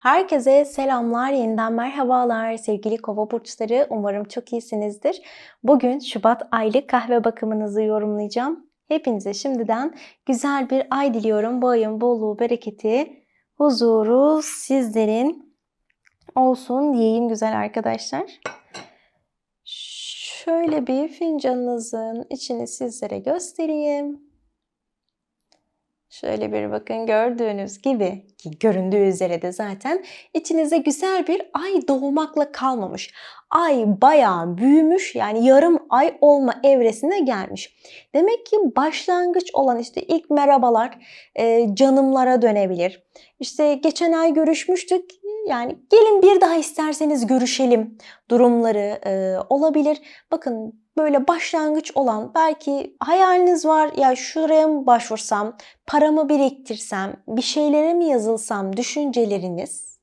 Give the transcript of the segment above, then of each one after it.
Herkese selamlar, yeniden merhabalar sevgili kova burçları. Umarım çok iyisinizdir. Bugün Şubat aylık kahve bakımınızı yorumlayacağım. Hepinize şimdiden güzel bir ay diliyorum. Bu ayın bolluğu, bereketi, huzuru sizlerin olsun diyeyim güzel arkadaşlar. Şöyle bir fincanınızın içini sizlere göstereyim. Şöyle bir bakın gördüğünüz gibi ki göründüğü üzere de zaten içinize güzel bir ay doğmakla kalmamış. Ay bayağı büyümüş yani yarım ay olma evresine gelmiş. Demek ki başlangıç olan işte ilk merhabalar e, canımlara dönebilir. İşte geçen ay görüşmüştük yani gelin bir daha isterseniz görüşelim durumları e, olabilir. Bakın böyle başlangıç olan belki hayaliniz var ya şuraya mı başvursam, paramı biriktirsem, bir şeylere mi yazılsam düşünceleriniz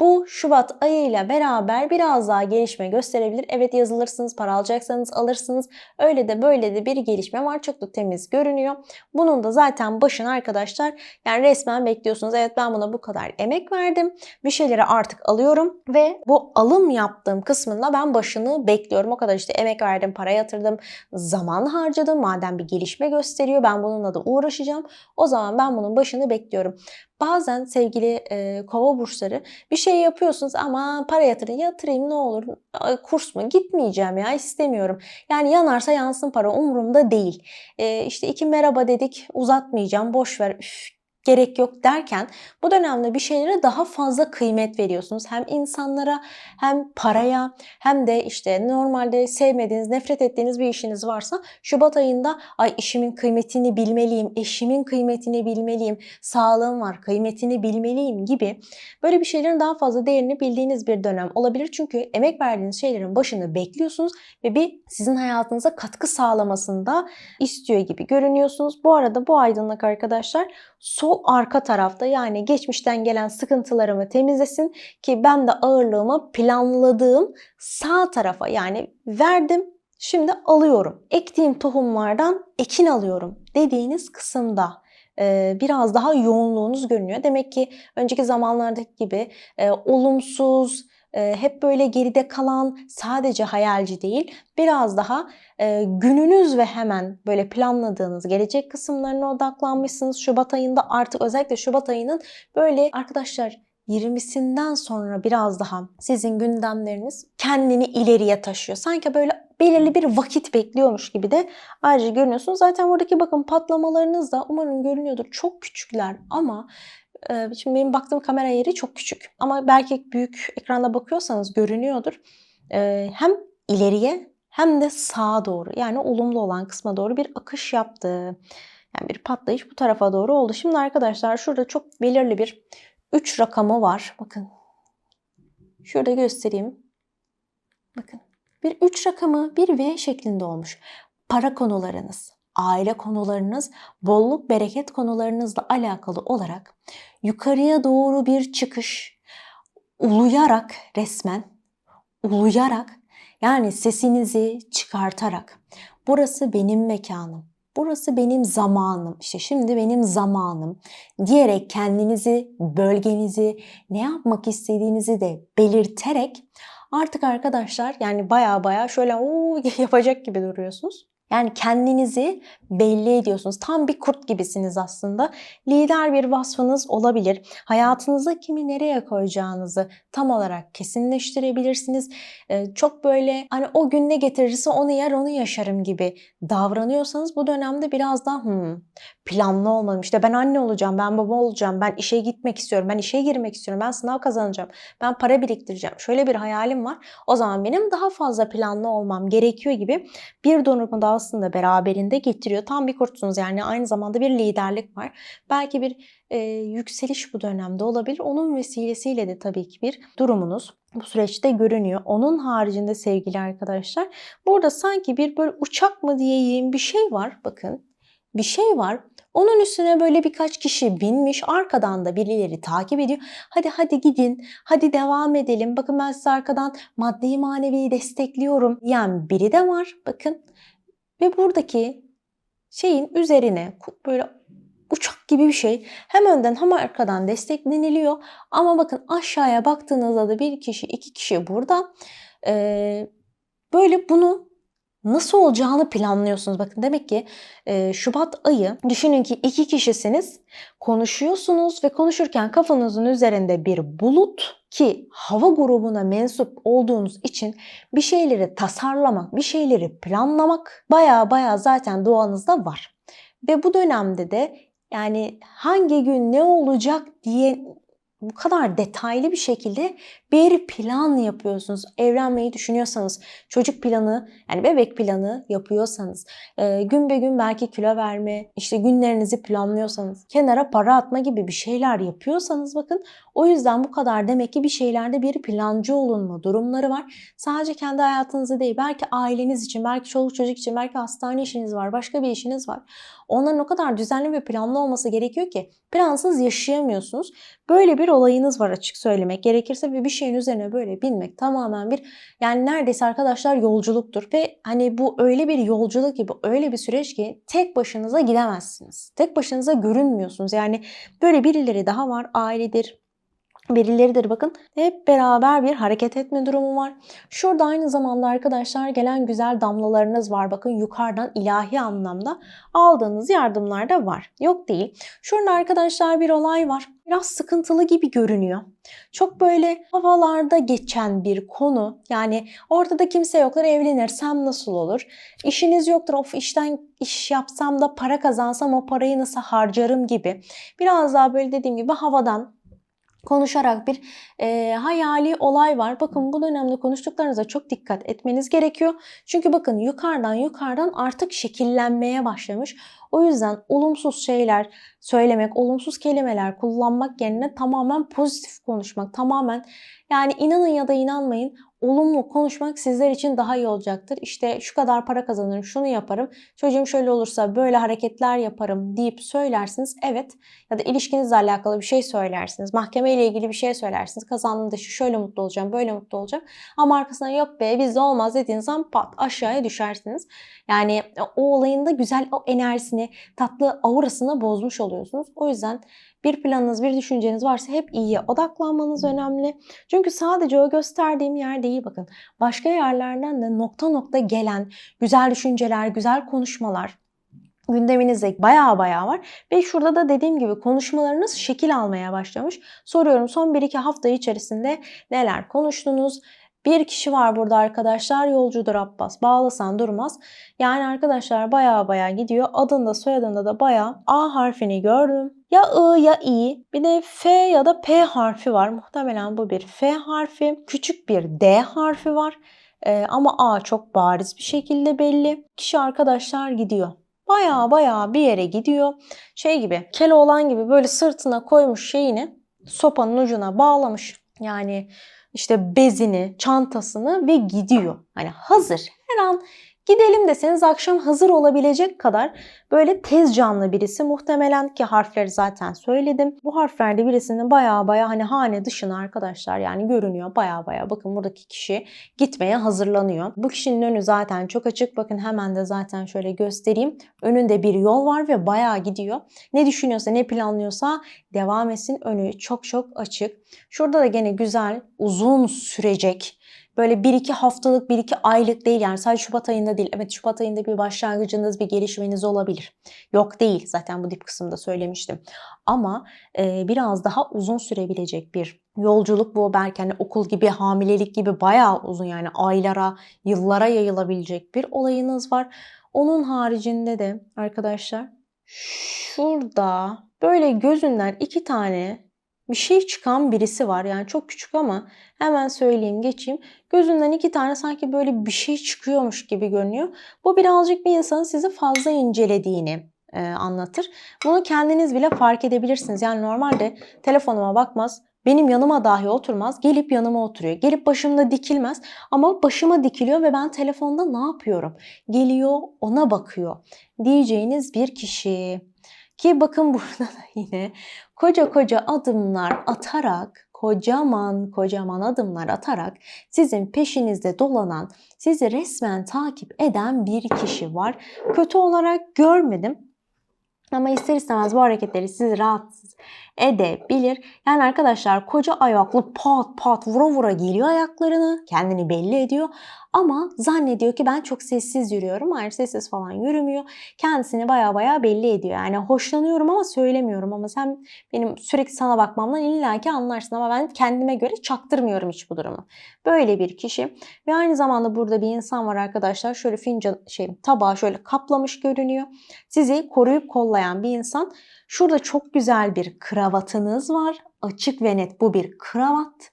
bu Şubat ayıyla beraber biraz daha gelişme gösterebilir. Evet yazılırsınız, para alacaksanız alırsınız. Öyle de böyle de bir gelişme var. Çok da temiz görünüyor. Bunun da zaten başını arkadaşlar yani resmen bekliyorsunuz. Evet ben buna bu kadar emek verdim. Bir şeyleri artık alıyorum ve bu alım yaptığım kısmında ben başını bekliyorum. O kadar işte emek verdim, para yatırdım, zaman harcadım. Madem bir gelişme gösteriyor ben bununla da uğraşacağım. O zaman ben bunun başını bekliyorum. Bazen sevgili e, kova burçları bir şey yapıyorsunuz ama para yatırın yatırayım ne olur kurs mu gitmeyeceğim ya istemiyorum. Yani yanarsa yansın para umurumda değil. E, işte iki merhaba dedik uzatmayacağım boş ver üf, gerek yok derken bu dönemde bir şeylere daha fazla kıymet veriyorsunuz. Hem insanlara hem paraya hem de işte normalde sevmediğiniz, nefret ettiğiniz bir işiniz varsa Şubat ayında ay işimin kıymetini bilmeliyim, eşimin kıymetini bilmeliyim, sağlığım var, kıymetini bilmeliyim gibi böyle bir şeylerin daha fazla değerini bildiğiniz bir dönem olabilir. Çünkü emek verdiğiniz şeylerin başını bekliyorsunuz ve bir sizin hayatınıza katkı sağlamasını da istiyor gibi görünüyorsunuz. Bu arada bu aydınlık arkadaşlar sol arka tarafta yani geçmişten gelen sıkıntılarımı temizlesin ki ben de ağırlığımı planladığım sağ tarafa yani verdim şimdi alıyorum. Ektiğim tohumlardan ekin alıyorum dediğiniz kısımda biraz daha yoğunluğunuz görünüyor. Demek ki önceki zamanlardaki gibi olumsuz, hep böyle geride kalan sadece hayalci değil biraz daha gününüz ve hemen böyle planladığınız gelecek kısımlarına odaklanmışsınız. Şubat ayında artık özellikle Şubat ayının böyle arkadaşlar 20'sinden sonra biraz daha sizin gündemleriniz kendini ileriye taşıyor. Sanki böyle belirli bir vakit bekliyormuş gibi de ayrıca görünüyorsunuz. Zaten buradaki bakın patlamalarınız da umarım görünüyordur. Çok küçükler ama Şimdi benim baktığım kamera yeri çok küçük. Ama belki büyük ekranda bakıyorsanız görünüyordur. Hem ileriye hem de sağa doğru yani olumlu olan kısma doğru bir akış yaptı. Yani bir patlayış bu tarafa doğru oldu. Şimdi arkadaşlar şurada çok belirli bir 3 rakamı var. Bakın. Şurada göstereyim. Bakın. Bir 3 rakamı bir V şeklinde olmuş. Para konularınız, aile konularınız, bolluk bereket konularınızla alakalı olarak yukarıya doğru bir çıkış, uluyarak resmen, uluyarak yani sesinizi çıkartarak burası benim mekanım, burası benim zamanım, işte şimdi benim zamanım diyerek kendinizi, bölgenizi, ne yapmak istediğinizi de belirterek artık arkadaşlar yani baya baya şöyle o yapacak gibi duruyorsunuz. Yani kendinizi belli ediyorsunuz. Tam bir kurt gibisiniz aslında. Lider bir vasfınız olabilir. Hayatınıza kimi nereye koyacağınızı tam olarak kesinleştirebilirsiniz. Ee, çok böyle hani o gün ne getirirse onu yer onu yaşarım gibi davranıyorsanız bu dönemde biraz daha hmm, planlı olmalıyım. İşte ben anne olacağım, ben baba olacağım, ben işe gitmek istiyorum, ben işe girmek istiyorum, ben sınav kazanacağım, ben para biriktireceğim. Şöyle bir hayalim var. O zaman benim daha fazla planlı olmam gerekiyor gibi bir durumu da aslında beraberinde getiriyor. Tam bir kurtsunuz yani aynı zamanda bir liderlik var. Belki bir e, yükseliş bu dönemde olabilir. Onun vesilesiyle de tabii ki bir durumunuz bu süreçte görünüyor. Onun haricinde sevgili arkadaşlar burada sanki bir böyle uçak mı diyeyim bir şey var bakın. Bir şey var. Onun üstüne böyle birkaç kişi binmiş. Arkadan da birileri takip ediyor. Hadi hadi gidin. Hadi devam edelim. Bakın ben size arkadan maddi manevi destekliyorum diyen biri de var. Bakın. Ve buradaki şeyin üzerine böyle uçak gibi bir şey. Hem önden hem arkadan destekleniliyor. Ama bakın aşağıya baktığınızda da bir kişi, iki kişi burada. Ee, böyle bunu nasıl olacağını planlıyorsunuz. Bakın demek ki e, Şubat ayı düşünün ki iki kişisiniz konuşuyorsunuz ve konuşurken kafanızın üzerinde bir bulut ki hava grubuna mensup olduğunuz için bir şeyleri tasarlamak, bir şeyleri planlamak baya baya zaten doğanızda var. Ve bu dönemde de yani hangi gün ne olacak diye bu kadar detaylı bir şekilde bir plan yapıyorsunuz. Evlenmeyi düşünüyorsanız, çocuk planı yani bebek planı yapıyorsanız, e, gün be gün belki kilo verme, işte günlerinizi planlıyorsanız, kenara para atma gibi bir şeyler yapıyorsanız bakın o yüzden bu kadar demek ki bir şeylerde bir plancı olunma durumları var. Sadece kendi hayatınızı değil, belki aileniz için, belki çoluk çocuk için, belki hastane işiniz var, başka bir işiniz var. Onların o kadar düzenli ve planlı olması gerekiyor ki plansız yaşayamıyorsunuz. Böyle bir olayınız var açık söylemek gerekirse ve bir şeyin üzerine böyle binmek tamamen bir yani neredeyse arkadaşlar yolculuktur ve hani bu öyle bir yolculuk gibi öyle bir süreç ki tek başınıza gidemezsiniz. Tek başınıza görünmüyorsunuz. Yani böyle birileri daha var ailedir, verileridir bakın. Hep beraber bir hareket etme durumu var. Şurada aynı zamanda arkadaşlar gelen güzel damlalarınız var. Bakın yukarıdan ilahi anlamda aldığınız yardımlar da var. Yok değil. Şurada arkadaşlar bir olay var. Biraz sıkıntılı gibi görünüyor. Çok böyle havalarda geçen bir konu. Yani ortada kimse yoktur evlenirsem nasıl olur? İşiniz yoktur of işten iş yapsam da para kazansam o parayı nasıl harcarım gibi. Biraz daha böyle dediğim gibi havadan konuşarak bir e, hayali olay var. Bakın bu dönemde konuştuklarınıza çok dikkat etmeniz gerekiyor. Çünkü bakın yukarıdan yukarıdan artık şekillenmeye başlamış. O yüzden olumsuz şeyler söylemek, olumsuz kelimeler kullanmak yerine tamamen pozitif konuşmak, tamamen yani inanın ya da inanmayın olumlu konuşmak sizler için daha iyi olacaktır. İşte şu kadar para kazanırım, şunu yaparım, çocuğum şöyle olursa böyle hareketler yaparım deyip söylersiniz. Evet ya da ilişkinizle alakalı bir şey söylersiniz. Mahkeme ile ilgili bir şey söylersiniz. Kazandığımda şu şöyle mutlu olacağım, böyle mutlu olacağım. Ama arkasına yok be bizde olmaz dediğiniz zaman pat aşağıya düşersiniz. Yani o olayın da güzel o enerjisini, tatlı aurasını bozmuş oluyorsunuz. O yüzden bir planınız, bir düşünceniz varsa hep iyiye odaklanmanız önemli. Çünkü sadece o gösterdiğim yer değil bakın. Başka yerlerden de nokta nokta gelen güzel düşünceler, güzel konuşmalar, gündeminizde baya baya var. Ve şurada da dediğim gibi konuşmalarınız şekil almaya başlamış. Soruyorum son 1-2 hafta içerisinde neler konuştunuz? Bir kişi var burada arkadaşlar. Yolcudur Abbas. Bağlasan durmaz. Yani arkadaşlar baya baya gidiyor. Adında soyadında da baya A harfini gördüm. Ya I ya I. Bir de F ya da P harfi var. Muhtemelen bu bir F harfi. Küçük bir D harfi var. Ee, ama A çok bariz bir şekilde belli. Kişi arkadaşlar gidiyor. Baya baya bir yere gidiyor. Şey gibi Keloğlan gibi böyle sırtına koymuş şeyini sopanın ucuna bağlamış. Yani işte bezini, çantasını ve gidiyor. Hani hazır. Her an Gidelim deseniz akşam hazır olabilecek kadar böyle tez canlı birisi. Muhtemelen ki harfleri zaten söyledim. Bu harflerde birisinin baya baya hani hane dışına arkadaşlar yani görünüyor baya baya. Bakın buradaki kişi gitmeye hazırlanıyor. Bu kişinin önü zaten çok açık. Bakın hemen de zaten şöyle göstereyim. Önünde bir yol var ve baya gidiyor. Ne düşünüyorsa ne planlıyorsa devam etsin. Önü çok çok açık. Şurada da gene güzel uzun sürecek böyle 1-2 haftalık, 1-2 aylık değil yani sadece Şubat ayında değil. Evet Şubat ayında bir başlangıcınız, bir gelişmeniz olabilir. Yok değil zaten bu dip kısımda söylemiştim. Ama e, biraz daha uzun sürebilecek bir yolculuk bu. Belki hani okul gibi, hamilelik gibi bayağı uzun yani aylara, yıllara yayılabilecek bir olayınız var. Onun haricinde de arkadaşlar şurada böyle gözünden iki tane bir şey çıkan birisi var. Yani çok küçük ama hemen söyleyeyim geçeyim. Gözünden iki tane sanki böyle bir şey çıkıyormuş gibi görünüyor. Bu birazcık bir insanın sizi fazla incelediğini e, anlatır. Bunu kendiniz bile fark edebilirsiniz. Yani normalde telefonuma bakmaz, benim yanıma dahi oturmaz. Gelip yanıma oturuyor. Gelip başımda dikilmez ama başıma dikiliyor ve ben telefonda ne yapıyorum? Geliyor ona bakıyor diyeceğiniz bir kişi. Ki bakın burada da yine koca koca adımlar atarak, kocaman kocaman adımlar atarak sizin peşinizde dolanan, sizi resmen takip eden bir kişi var. Kötü olarak görmedim. Ama ister istemez bu hareketleri sizi rahatsız edebilir. Yani arkadaşlar koca ayaklı pat pat vura vura geliyor ayaklarını. Kendini belli ediyor. Ama zannediyor ki ben çok sessiz yürüyorum. Hayır sessiz falan yürümüyor. Kendisini baya baya belli ediyor. Yani hoşlanıyorum ama söylemiyorum. Ama sen benim sürekli sana bakmamdan illaki anlarsın. Ama ben kendime göre çaktırmıyorum hiç bu durumu. Böyle bir kişi. Ve aynı zamanda burada bir insan var arkadaşlar. Şöyle fincan şey tabağı şöyle kaplamış görünüyor. Sizi koruyup kollayan bir insan. Şurada çok güzel bir kravatınız var. Açık ve net bu bir kravat.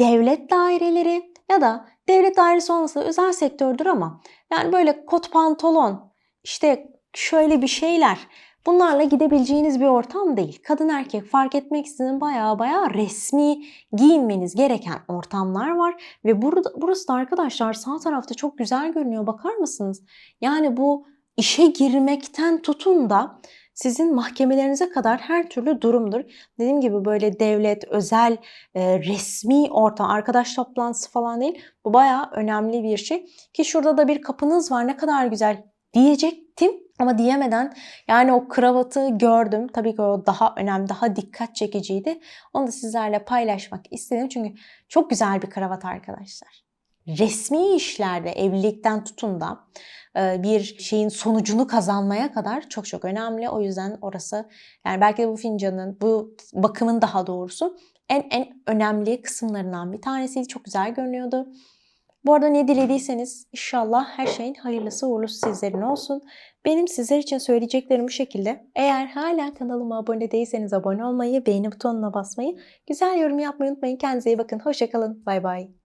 Devlet daireleri ya da devlet dairesi olmasa özel sektördür ama yani böyle kot pantolon işte şöyle bir şeyler bunlarla gidebileceğiniz bir ortam değil. Kadın erkek fark etmeksizin baya baya resmi giyinmeniz gereken ortamlar var ve burada burası da arkadaşlar sağ tarafta çok güzel görünüyor bakar mısınız? Yani bu işe girmekten tutun da sizin mahkemelerinize kadar her türlü durumdur. Dediğim gibi böyle devlet, özel, e, resmi ortam, arkadaş toplantısı falan değil. Bu bayağı önemli bir şey. Ki şurada da bir kapınız var ne kadar güzel diyecektim ama diyemeden yani o kravatı gördüm. Tabii ki o daha önemli, daha dikkat çekiciydi. Onu da sizlerle paylaşmak istedim. Çünkü çok güzel bir kravat arkadaşlar. Resmi işlerde evlilikten tutun da e, bir şeyin sonucunu kazanmaya kadar çok çok önemli. O yüzden orası yani belki de bu fincanın, bu bakımın daha doğrusu en en önemli kısımlarından bir tanesiydi. Çok güzel görünüyordu. Bu arada ne dilediyseniz inşallah her şeyin hayırlısı uğurlusu sizlerin olsun. Benim sizler için söyleyeceklerim bu şekilde. Eğer hala kanalıma abone değilseniz abone olmayı, beğeni butonuna basmayı, güzel yorum yapmayı unutmayın. Kendinize iyi bakın. Hoşçakalın. Bay bay.